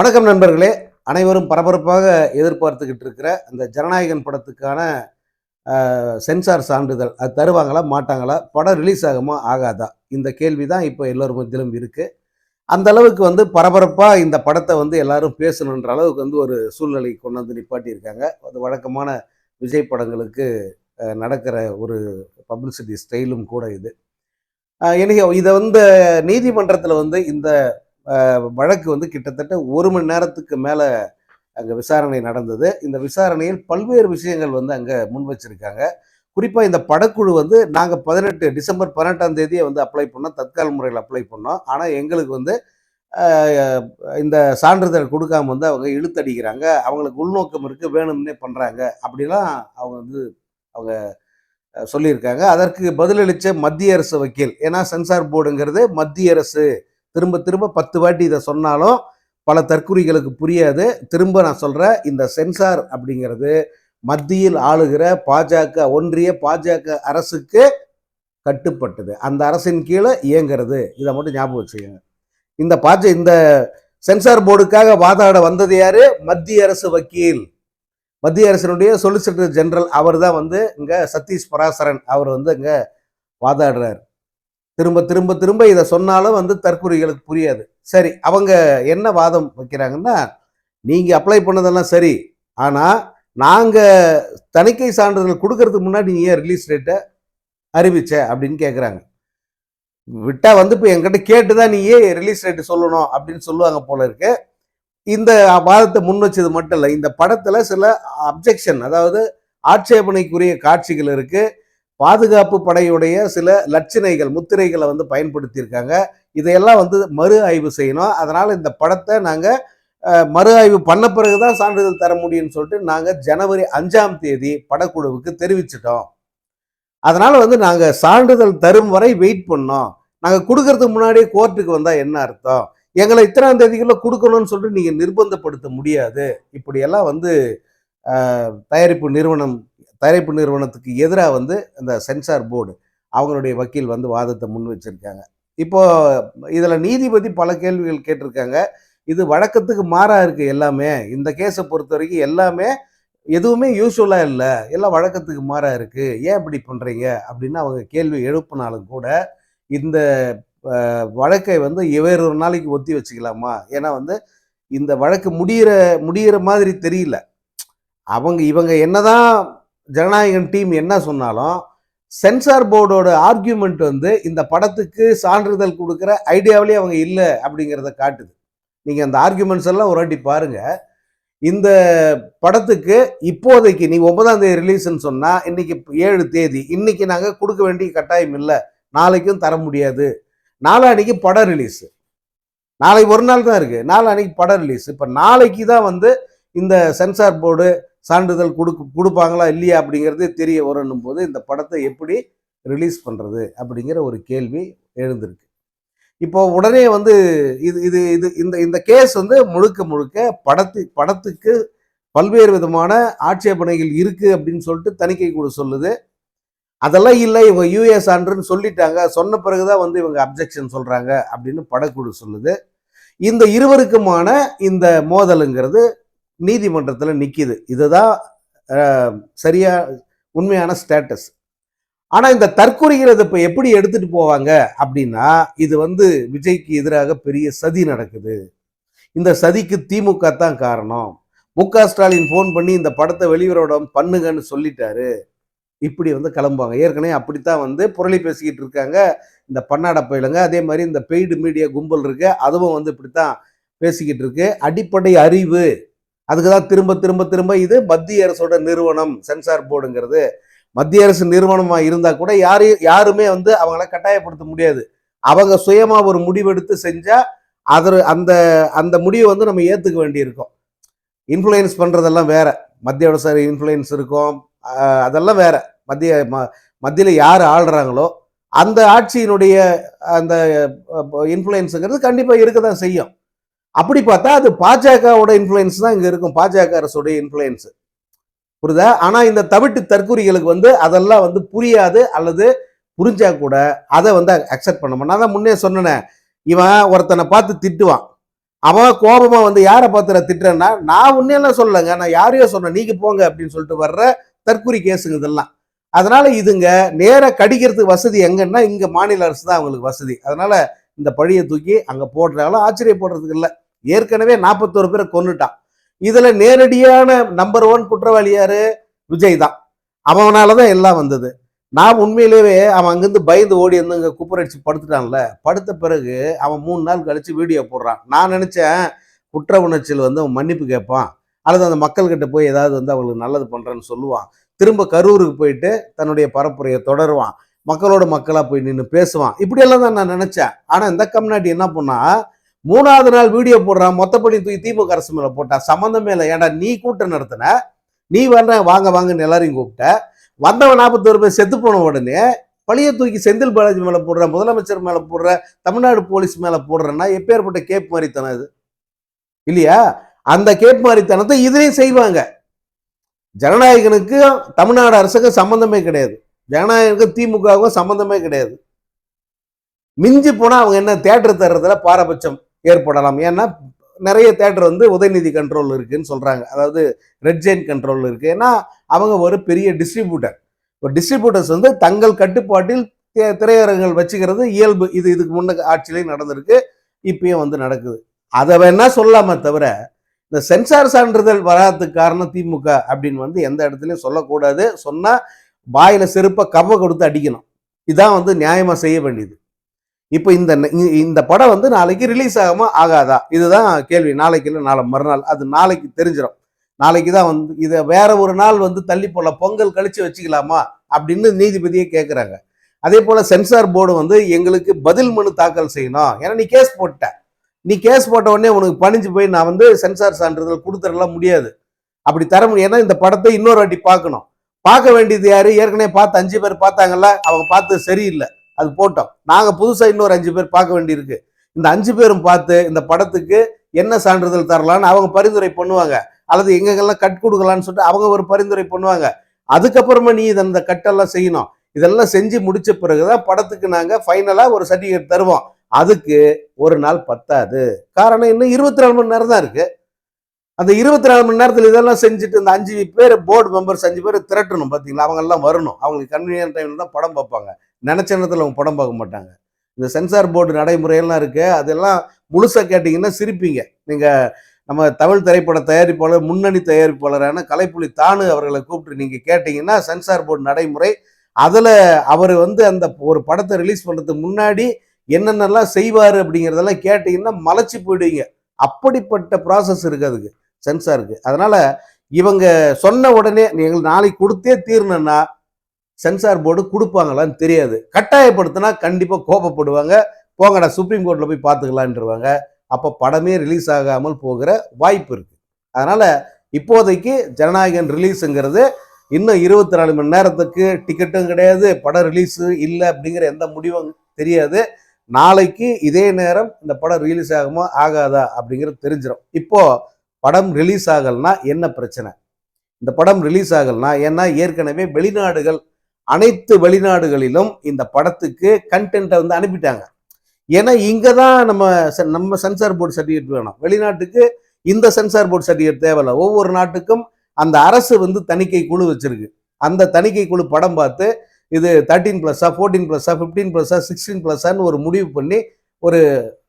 வணக்கம் நண்பர்களே. அனைவரும் பரபரப்பாக எதிர்பார்த்துக்கிட்டு இருக்கிற அந்த ஜனநாயகன் படத்துக்கான சென்சார் சான்றிதழ். அது தருவாங்களா? மாட்டாங்களா? படம் ரிலீஸ் ஆகுமா? ஆகாதா? இந்த கேள்வி தான் இப்போ எல்லோரும் மத்தியிலும் இருக்குது அந்த அளவுக்கு வந்து பரபரப்பாக இந்த படத்தை வந்து எல்லாரும் பேசணுன்ற அளவுக்கு வந்து ஒரு சூழ்நிலை கொண்டு வந்து நிப்பாட்டியிருக்காங்க. அது வழக்கமான விஜய் படங்களுக்கு நடக்கிற ஒரு பப்ளிசிட்டி ஸ்டைலும் கூட இது. எனக்கு இதை வந்து நீதிமன்றத்தில் வந்து இந்த வழக்கு வந்து கிட்டத்தட்ட ஒரு மணி நேரத்துக்கு மேலே அங்கே விசாரணை நடந்தது. இந்த விசாரணையில் பல்வேறு விஷயங்கள் வந்து அங்கே முன் வச்சிருக்காங்க. குறிப்பாக இந்த படக்குழு வந்து நாங்கள் பதினெட்டு டிசம்பர் பதினெட்டாம் தேதியை வந்து அப்ளை பண்ணோம். தற்கால முறையில் அப்ளை பண்ணோம். ஆனால் எங்களுக்கு வந்து இந்த சான்றிதழ் கொடுக்காம வந்து அவங்க இழுத்தடிக்கிறாங்க. அவங்களுக்கு உள்நோக்கம் இருக்குது வேணும்னே பண்ணுறாங்க அப்படிலாம் அவங்க வந்து அவங்க சொல்லியிருக்காங்க. அதற்கு பதிலளித்த மத்திய அரசு வக்கீல். ஏன்னா சென்சார் போர்டுங்கிறது மத்திய அரசு திரும்ப திரும்ப பத்து வாட்டி இதை சொன்னாலும் பல தற்குறிகளுக்கு புரியாது. திரும்ப நான் சொல்கிறேன் இந்த சென்சார் அப்படிங்கிறது மத்தியில் ஆளுகிற பாஜக ஒன்றிய பாஜக அரசுக்கு கட்டுப்பட்டது. அந்த அரசின் கீழே இயங்கிறது. இதை மட்டும் ஞாபகம் வச்சுக்கோங்க. இந்த பாஜ இந்த சென்சார் போர்டுக்காக வாதாட வந்தது யாரு? மத்திய அரசு வக்கீல். மத்திய அரசினுடைய சொலிசிட்டர் ஜெனரல் அவர் தான் வந்து இங்கே சதீஷ் பராசரன் அவர் வந்து இங்கே வாதாடுறார். திரும்ப திரும்ப திரும்ப இதை சொன்னாலும் வந்து தற்குறிகளுக்கு புரியாது. சரி அவங்க என்ன வாதம் வைக்கிறாங்கன்னா நீங்கள் அப்ளை பண்ணதெல்லாம் சரி ஆனால் நாங்கள் தணிக்கை சான்றிதழ் கொடுக்கறதுக்கு முன்னாடி நீ ஏன் ரிலீஸ் டேட்டை அறிவிச்ச அப்படின்னு கேட்குறாங்க விட்டா வந்து இப்போ என்கிட்ட கேட்டு தான் நீ ஏன் ரிலீஸ் ரேட்டு சொல்லணும் அப்படின்னு சொல்லுவாங்க போல இருக்கு. இந்த வாதத்தை முன் வச்சது மட்டும் இல்லை இந்த படத்தில் சில அப்ஜெக்ஷன் அதாவது ஆட்சேபனைக்குரிய காட்சிகள் இருக்குது பாதுகாப்பு படையுடைய சில லட்சணைகள் முத்திரைகளை வந்து பயன்படுத்தியிருக்காங்க. இதையெல்லாம் வந்து மறு ஆய்வு செய்யணும். அதனால் இந்த படத்தை நாங்கள் மறு ஆய்வு பண்ண பிறகு தான் சான்றிதழ் தர முடியும்னு சொல்லிட்டு நாங்கள் ஜனவரி அஞ்சாம் தேதி படக்குழுவுக்கு தெரிவிச்சிட்டோம். அதனால் வந்து நாங்கள் சான்றிதழ் தரும் வரை வெயிட் பண்ணோம். நாங்கள் கொடுக்கறதுக்கு முன்னாடியே கோர்ட்டுக்கு வந்தால் என்ன அர்த்தம்? எங்களை இத்தனாம் தேதிக்குள்ள கொடுக்கணும்னு சொல்லிட்டு நீங்கள் நிர்பந்தப்படுத்த முடியாது. இப்படியெல்லாம் வந்து தயாரிப்பு நிறுவனம் தயாரிப்பு நிறுவனத்துக்கு எதிராக வந்து இந்த சென்சார் போர்டு அவங்களுடைய வக்கீல் வந்து வாதத்தை முன் வச்சிருக்காங்க. இப்போ இதில் நீதிபதி பல கேள்விகள் கேட்டிருக்காங்க. இது வழக்கத்துக்கு மாறாக இருக்குது எல்லாமே. இந்த கேஸை பொறுத்த வரைக்கும் எல்லாமே எதுவுமே யூஸ்வலாக இல்லை. எல்லாம் வழக்கத்துக்கு மாறாக இருக்குது ஏன் இப்படி பண்ணுறீங்க அப்படின்னு அவங்க கேள்வி எழுப்பினாலும் கூட இந்த வழக்கை வந்து வேறொரு நாளைக்கு ஒத்தி வச்சுக்கலாமா? ஏன்னா வந்து இந்த வழக்கு முடியிற முடியிற மாதிரி தெரியல. அவங்க இவங்க என்னதான் ஜனநாயகம் டீம் என்ன சொன்னாலும் சென்சார் போர்டோட ஆர்கியூமெண்ட் வந்து இந்த படத்துக்கு சான்றிதழ் கொடுக்குற ஐடியாவிலே அவங்க இல்லை அப்படிங்கிறத காட்டுது. நீங்கள் அந்த ஆர்கியூமெண்ட்ஸ் எல்லாம் ஒரு வாட்டி பாருங்கள் இந்த படத்துக்கு இப்போதைக்கு நீ ஒன்பதாம் தேதி ரிலீஸ்ன்னு சொன்னால் இன்னைக்கு ஏழு தேதி இன்னைக்கு நாங்கள் கொடுக்க வேண்டிய கட்டாயம் இல்லை. நாளைக்கும் தர முடியாது. நாளான்னைக்கு படம் ரிலீஸு நாளைக்கு ஒரு நாள் தான் இருக்குது நாளான்னைக்கு படம் ரிலீஸ் இப்போ நாளைக்கு தான் வந்து இந்த சென்சார் போர்டு சான்றிதழ் கொடுக்கு கொடுப்பாங்களா இல்லையா அப்படிங்கிறது தெரிய வரணும் போது இந்த படத்தை எப்படி ரிலீஸ் பண்ணுறது அப்படிங்கிற ஒரு கேள்வி எழுந்திருக்கு. இப்போ உடனே வந்து இது இது இது இந்த இந்த கேஸ் வந்து முழுக்க முழுக்க படத்து படத்துக்கு பல்வேறு விதமான ஆட்சேபனைகள் இருக்குது அப்படின்னு சொல்லிட்டு தணிக்கை குழு சொல்லுது. அதெல்லாம் இல்லை இவங்க யூஎஸ் சான்றுன்னு சொல்லிட்டாங்க. சொன்ன பிறகுதான் வந்து இவங்க அப்ஜெக்ஷன் சொல்கிறாங்க அப்படின்னு படக்குழு சொல்லுது. இந்த இருவருக்குமான இந்த மோதலுங்கிறது நீதிமன்றத்தில் நிற்கிது இதுதான் சரியா உண்மையான ஸ்டேட்டஸ் ஆனால் இந்த தற்கொலைகள் இப்போ எப்படி எடுத்துட்டு போவாங்க அப்படின்னா இது வந்து விஜய்க்கு எதிராக பெரிய சதி நடக்குது. இந்த சதிக்கு திமுக தான் காரணம். மு க ஸ்டாலின் ஃபோன் பண்ணி இந்த படத்தை வெளிவரோடம் பண்ணுங்கன்னு சொல்லிட்டாரு. இப்படி வந்து கிளம்புவாங்க. ஏற்கனவே அப்படித்தான் வந்து புரளி பேசிக்கிட்டு இருக்காங்க. இந்த பன்னாட பயிலுங்க அதே மாதிரி இந்த பெய்டு மீடியா கும்பல் இருக்கு. அதுவும் வந்து இப்படித்தான் பேசிக்கிட்டு இருக்கு. அடிப்படை அறிவு அதுக்கு தான் திரும்ப திரும்ப திரும்ப இது மத்திய அரசோட நிறுவனம் சென்சார் போர்டுங்கிறது மத்திய அரசு நிறுவனமாக இருந்தால் கூட யாரையும் யாருமே வந்து அவங்கள கட்டாயப்படுத்த முடியாது. அவங்க சுயமாக ஒரு முடிவெடுத்து செஞ்சால் அதர் அந்த அந்த முடிவை வந்து நம்ம ஏற்றுக்க வேண்டியிருக்கும். இன்ஃப்ளூயன்ஸ் பண்ணுறதெல்லாம் வேற. மத்திய அரசு இன்ஃப்ளூயன்ஸ் இருக்கும். அதெல்லாம் வேற. மத்திய ம மத்தியில் யார் ஆள்றாங்களோ அந்த ஆட்சியினுடைய அந்த இன்ஃப்ளூயன்ஸுங்கிறது கண்டிப்பாக இருக்க தான் செய்யும். அப்படி பார்த்தா அது பாஜகவோட இன்ஃப்ளூயன்ஸ் தான் இங்கே இருக்கும். பாஜக அரசுடைய இன்ஃப்ளூயன்ஸ் புரியுதா? ஆனால் இந்த தவிட்டு தற்கூரிகளுக்கு வந்து அதெல்லாம் வந்து புரியாது அல்லது புரிஞ்சா கூட அதை வந்து அக்செப்ட் பண்ண நான் தான் முன்னே சொன்னேனே இவன் ஒருத்தனை பார்த்து திட்டுவான். அவன் கோபமாக வந்து யாரை பார்த்து திட்டுறேன்னா நான் உன்னையெல்லாம் சொல்லலைங்க. நான் யாரையோ சொன்னேன் நீங்க போங்க அப்படின்னு சொல்லிட்டு வர்ற தற்கூரி கேஸுங்க இதெல்லாம். அதனால இதுங்க நேராக கடிக்கிறதுக்கு வசதி எங்கன்னா இங்கே மாநில அரசு தான் அவங்களுக்கு வசதி. அதனால இந்த பழியை தூக்கி அங்கே போடுறாங்களோ ஆச்சரியப்படுறதுக்கு இல்லை ஏற்கனவே நாற்பத்தோரு பேரை கொன்னுட்டான். இதில் நேரடியான நம்பர் ஒன் குற்றவாளி யாரு? விஜய் தான். அவனால தான் எல்லாம் வந்தது. நான் உண்மையிலேயே அவன் அங்கேருந்து பயந்து ஓடி வந்து இங்கே குப்பரடிச்சு படுத்துட்டான்ல. படுத்த பிறகு அவன் மூணு நாள் கழித்து வீடியோ போடுறான். நான் நினச்சேன் குற்ற உணர்ச்சியில் வந்து அவன் மன்னிப்பு கேட்பான். அல்லது அந்த மக்கள்கிட்ட போய் ஏதாவது வந்து அவங்களுக்கு நல்லது பண்ணுறேன்னு சொல்லுவான். திரும்ப கரூருக்கு போயிட்டு தன்னுடைய பரப்புரையை தொடருவான். மக்களோட மக்களாக போய் நின்று பேசுவான். இப்படியெல்லாம் தான் நான் நினச்சேன். ஆனால் இந்த கம்னாட்டி என்ன பண்ணா மூணாவது நாள் வீடியோ போடுறான் மொத்தப்படி தூக்கி திமுக அரசு மேலே போட்டான் சம்மந்தமே இல்லை. ஏன்டா நீ கூட்டம் நடத்தின? நீ வர்ற வாங்க வாங்கன்னு எல்லாரையும் கூப்பிட்ட. வந்தவன் நாற்பத்தோரு பேர் செத்து போன உடனே பழிய தூக்கி செந்தில் பாலாஜி மேலே போடுற முதலமைச்சர் மேலே போடுற தமிழ்நாடு போலீஸ் மேலே போடுறேன்னா எப்பேற்பட்ட கேப் மாதிரித்தனம் இது? இல்லையா? அந்த கேப் மாதிரித்தனத்தை இதுலேயும் செய்வாங்க. ஜனநாயகனுக்கு தமிழ்நாடு அரசுக்கு சம்பந்தமே கிடையாது. ஜனநாயகம் திமுகவுக்கும் சம்மந்தமே கிடையாது. மிஞ்சி போனால் அவங்க என்ன தேட்டர் தர்றதுல பாரபட்சம் ஏற்படலாம். ஏன்னா நிறைய தேட்டர் வந்து உதயநிதி கண்ட்ரோல் இருக்குன்னு சொல்கிறாங்க அதாவது ரெட் ஜெயின் கண்ட்ரோல் இருக்கு. ஏன்னா அவங்க ஒரு பெரிய டிஸ்ட்ரிபியூட்டர் ஒரு டிஸ்ட்ரிபியூட்டர்ஸ் வந்து தங்கள் கட்டுப்பாட்டில் திரையரங்குகள் வச்சுக்கிறது இயல்பு. இது இதுக்கு முன்ன ஆட்சியிலையும் நடந்திருக்கு. இப்பயும் வந்து நடக்குது. அதை வேணா சொல்லாம தவிர இந்த சென்சார் சான்றிதழ் வராததுக்கு காரணம் திமுக அப்படின்னு வந்து எந்த இடத்துலையும் சொல்லக்கூடாது. சொன்னால் வாயில் செருப்பை கவ கொடுத்து அடிக்கணும். இதான் வந்து நியாயமாக செய்ய வேண்டியது. இப்போ இந்த இந்த படம் வந்து நாளைக்கு ரிலீஸ் ஆகாம? ஆகாதா? இதுதான் கேள்வி. நாளைக்கு இல்லை நாளை மறுநாள். அது நாளைக்கு தெரிஞ்சிடும் நாளைக்கு தான் வந்து இதை வேற ஒரு நாள் வந்து தள்ளி போடலாம் பொங்கல் கழிச்சு வச்சுக்கலாமா? அப்படின்னு நீதிபதியே கேட்குறாங்க அதே போல் சென்சார் போர்டு வந்து எங்களுக்கு பதில் மனு தாக்கல் செய்யணும். ஏன்னா நீ கேஸ் போட்ட. நீ கேஸ் போட்ட உடனே உனக்கு பணிஞ்சு போய் நான் வந்து சென்சார் சான்றிதழ் கொடுத்துடலாம் முடியாது. அப்படி தர முடியும் ஏன்னா இந்த படத்தை இன்னொரு வாட்டி பார்க்கணும். பார்க்க வேண்டியது யாரு? ஏற்கனவே பார்த்து அஞ்சு பேர் பார்த்தாங்கல்ல அவங்க பார்த்து சரியில்லை. அது போட்டோம். நாங்கள் புதுசாக இன்னொரு அஞ்சு பேர் பார்க்க வேண்டியிருக்கு. இந்த அஞ்சு பேரும் பார்த்து இந்த படத்துக்கு என்ன சான்றிதழ் தரலாம்னு அவங்க பரிந்துரை பண்ணுவாங்க. அல்லது எங்கெங்கெல்லாம் கட் கொடுக்கலான்னு சொல்லிட்டு அவங்க ஒரு பரிந்துரை பண்ணுவாங்க. அதுக்கப்புறமா நீ இதை அந்த கட்டெல்லாம் செய்யணும். இதெல்லாம் செஞ்சு முடிச்ச பிறகுதான் படத்துக்கு நாங்கள் ஃபைனலாக ஒரு சர்டிஃபிகேட் தருவோம். அதுக்கு ஒரு நாள் பத்தாது. காரணம் இன்னும் இருபத்தி நாலு மணி நேரம் தான் இருக்குது அந்த இருபத்தி நாலு மணி நேரத்தில் இதெல்லாம் செஞ்சுட்டு இந்த அஞ்சு பேர் போர்டு மெம்பர்ஸ் அஞ்சு பேர் திரட்டணும் பார்த்தீங்களா அவங்க எல்லாம் வரணும் அவங்களுக்கு கன்வீனியன்ட் டைமில் தான் படம் பார்ப்பாங்க. நினச்ச நேரத்தில் அவங்க படம் பார்க்க மாட்டாங்க. இந்த சென்சார் போர்டு நடைமுறையெல்லாம் இருக்குது அதெல்லாம் முழுசாக கேட்டிங்கன்னா சிரிப்பீங்க. நீங்கள் நம்ம தமிழ் திரைப்பட தயாரிப்பாளர் முன்னணி தயாரிப்பாளரான கலைப்புலி தானு அவர்களை கூப்பிட்டு நீங்கள் கேட்டிங்கன்னா சென்சார் போர்டு நடைமுறை. அதில் அவர் வந்து அந்த ஒரு படத்தை ரிலீஸ் பண்ணுறதுக்கு முன்னாடி என்னென்னலாம் செய்வார் அப்படிங்கிறதெல்லாம் கேட்டிங்கன்னா மலைச்சி போயிடுவீங்க. அப்படிப்பட்ட ப்ராசஸ் இருக்குது அதுக்கு. சென்சார் இருக்குது அதனால் இவங்க சொன்ன உடனே நீங்கள் நாளைக்கு கொடுத்தே தீரணும்னா சென்சார் போர்டு கொடுப்பாங்களான்னு தெரியாது. கட்டாயப்படுத்தினா கண்டிப்பாக கோபப்படுவாங்க. போங்கடா சுப்ரீம் கோர்ட்டில் போய் பார்த்துக்கலான்ருவாங்க அப்போ படமே ரிலீஸ் ஆகாமல் போகிற வாய்ப்பு இருக்குது அதனால் இப்போதைக்கு ஜனநாயகன் ரிலீஸுங்கிறது இன்னும் இருபத்தி நாலு மணி நேரத்துக்கு டிக்கெட்டும் கிடையாது. படம் ரிலீஸு இல்லை அப்படிங்கிற எந்த முடிவும் தெரியாது. நாளைக்கு இதே நேரம் இந்த படம் ரிலீஸ் ஆகுமா ஆகாதா அப்படிங்கிறது தெரிஞ்சிடும் இப்போது படம் ரிலீஸ் ஆகலைன்னா என்ன பிரச்சனை? இந்த படம் ரிலீஸ் ஆகலைன்னா ஏன்னா ஏற்கனவே வெளிநாடுகள் அனைத்து வெளிநாடுகளிலும் இந்த படத்துக்கு கண்டென்ட்டை வந்து அனுப்பிட்டாங்க. ஏன்னா இங்கே தான் நம்ம நம்ம சென்சார் போர்டு சர்டிஃபிகேட் வேணும். வெளிநாட்டுக்கு இந்த சென்சார் போர்டு சர்டிஃபிகேட் தேவையில்ல. ஒவ்வொரு நாட்டுக்கும் அந்த அரசு வந்து தணிக்கை குழு வச்சிருக்கு. அந்த தணிக்கை குழு படம் பார்த்து இது தேர்ட்டீன் ப்ளஸ்ஸா ஃபோர்டீன் ப்ளஸ்ஸா ஃபிஃப்டீன் ப்ளஸ்ஸா சிக்ஸ்டீன் ப்ளஸ்ஸான்னு ஒரு முடிவு பண்ணி ஒரு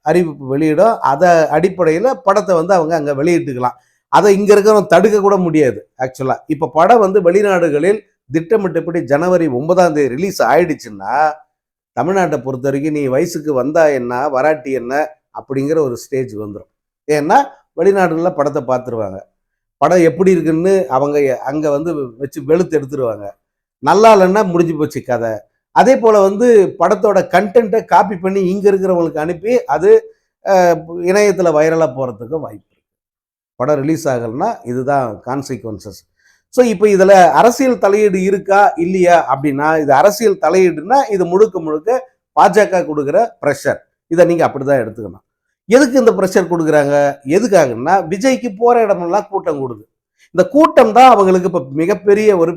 அறிவிப்பு வெளியிடும். அதை அடிப்படையில் படத்தை வந்து அவங்க அங்கே வெளியிட்டுக்கலாம். அதை இங்கே இருக்கிறவங்க தடுக்க கூட முடியாது ஆக்சுவலாக இப்போ படம் வந்து வெளிநாடுகளில் திட்டமிட்டபடி ஜனவரி ஒன்பதாம் தேதி ரிலீஸ் ஆயிடுச்சுன்னா தமிழ்நாட்டை பொறுத்த வரைக்கும் நீ வயசுக்கு வந்தா என்ன வராட்டி என்ன அப்படிங்கிற ஒரு ஸ்டேஜ் வந்துடும் ஏன்னா வெளிநாடுகளில் படத்தை பார்த்துருவாங்க. படம் எப்படி இருக்குன்னு அவங்க அங்கே வந்து வச்சு வெளுத்து எடுத்துருவாங்க. நல்லா இல்லைன்னா முடிஞ்சு போச்சு கதை. அதே போல் வந்து படத்தோட கண்டென்ட்டை காப்பி பண்ணி இங்கே இருக்கிறவங்களுக்கு அனுப்பி அது இணையத்தில் வைரலாக போகிறதுக்கும் வாய்ப்பு படம் ரிலீஸ் ஆகலைன்னா இதுதான் கான்சிக்வன்சஸ் ஸோ இப்போ இதில் அரசியல் தலையீடு இருக்கா இல்லையா அப்படின்னா இது அரசியல் தலையீடுனா இது முழுக்க முழுக்க பாஜக கொடுக்குற ப்ரெஷர் இதை நீங்கள் அப்படி தான் எடுத்துக்கணும். எதுக்கு இந்த ப்ரெஷர் கொடுக்குறாங்க? எதுக்காகன்னா விஜய்க்கு போகிற இடமெல்லாம் கூட்டம் கொடுது. இந்த கூட்டம் தான் அவங்களுக்கு இப்போ மிகப்பெரிய ஒரு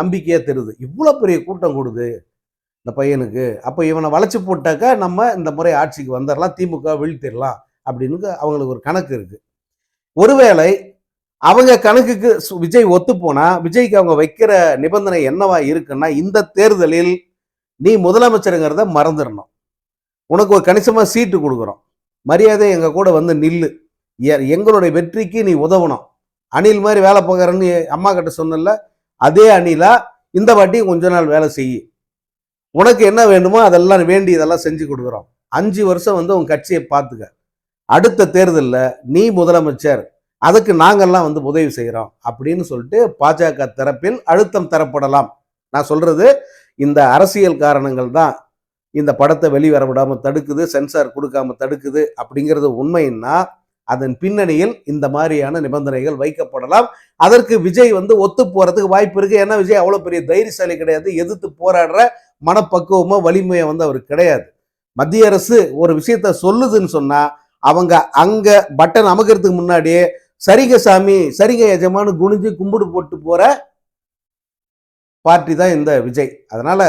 நம்பிக்கையாக தெரியுது இவ்வளோ பெரிய கூட்டம் கொடுது. இந்த பையனுக்கு. அப்போ இவனை வளைச்சு போட்டாக்கா நம்ம இந்த முறை ஆட்சிக்கு வந்துடலாம் திமுக வீழ்த்திடலாம் அப்படின்னு அவங்களுக்கு ஒரு கணக்கு இருக்கு. ஒருவேளை அவங்க கணக்குக்கு சு- விஜய் ஒத்து போனா விஜய்க்கு அவங்க வைக்கிற நிபந்தனை என்னவா இருக்குன்னா இந்த தேர்தலில் நீ முதலமைச்சருங்கிறத மறந்துடணும் உனக்கு ஒரு கணிசமா சீட்டு கொடுக்குறோம். மரியாதை எங்க கூட வந்து நில்லு. எங்களுடைய வெற்றிக்கு நீ உதவணும். அணில் மாதிரி வேலை போகிறன்னு அம்மா கிட்ட சொன்னல அதே அணிலா இந்த வாட்டி கொஞ்ச நாள் வேலை செய் உனக்கு என்ன வேண்டுமோ அதெல்லாம் வேண்டி இதெல்லாம் செஞ்சு கொடுக்குறோம். அஞ்சு வருஷம் வந்து உன் கட்சியை பார்த்துக்க. அடுத்த தேர்தலில் நீ முதலமைச்சர் அதுக்கு நாங்கெல்லாம் வந்து உதவி செய்கிறோம் அப்படின்னு சொல்லிட்டு பாஜக தரப்பில் அழுத்தம் தரப்படலாம். நான் சொல்றது இந்த அரசியல் காரணங்கள் தான். இந்த படத்தை வெளிவர விடாமல் தடுக்குது சென்சார் கொடுக்காம தடுக்குது அப்படிங்கிறது உண்மைன்னா அதன் பின்னணியில் இந்த மாதிரியான நிபந்தனைகள் வைக்கப்படலாம். அதற்கு விஜய் வந்து ஒத்து போறதுக்கு வாய்ப்பு இருக்கு. ஏன்னா விஜய் அவ்வளோ பெரிய தைரியசாலி கிடையாது. எதிர்த்து போராடுற மனப்பக்குவமோ வலிமையோ வந்து அவருக்கு கிடையாது. மத்திய அரசு ஒரு விஷயத்த சொல்லுதுன்னு சொன்னா அவங்க அங்க பட்டன் அமக்கிறதுக்கு முன்னாடியே சரிங்க சாமி சரிங்க எஜமானு குனிஞ்சு கும்பிடு போட்டு போற பார்ட்டி தான் இந்த விஜய். அதனால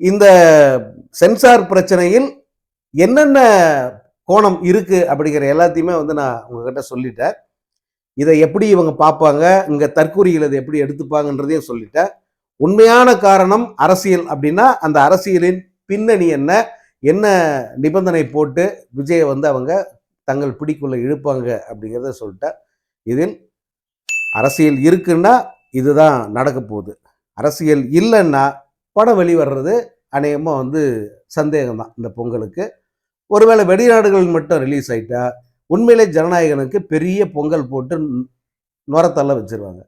இந்த சென்சார் பிரச்சனையில் என்னென்ன கோணம் இருக்கு அப்படிங்கிற எல்லாத்தையுமே வந்து நான் உங்ககிட்ட சொல்லிட்டேன். இதை எப்படி இவங்க பார்ப்பாங்க இங்கே தற்கூறிகள் இதை எப்படி எடுத்துப்பாங்கன்றதையும் சொல்லிட்டேன். உண்மையான காரணம் அரசியல் அப்படின்னா அந்த அரசியலின் பின்னணி என்ன? என்ன நிபந்தனை போட்டு விஜயை வந்து அவங்க தங்கள் பிடிக்குள்ள இழுப்பாங்க அப்படிங்கிறத சொல்லிட்டேன் இதில் அரசியல் இருக்குன்னா இதுதான் நடக்க போகுது. அரசியல் இல்லைன்னா படம் வெளிவர்றது அநேகமாக வந்து சந்தேகம் தான் இந்த பொங்கலுக்கு. ஒருவேளை வெளிநாடுகள் மட்டும் ரிலீஸ் ஆயிட்டா உண்மையிலே ஜனநாயகனுக்கு பெரிய பொங்கல் போட்டு நுரத்தெல்லாம் வச்சுருவாங்க.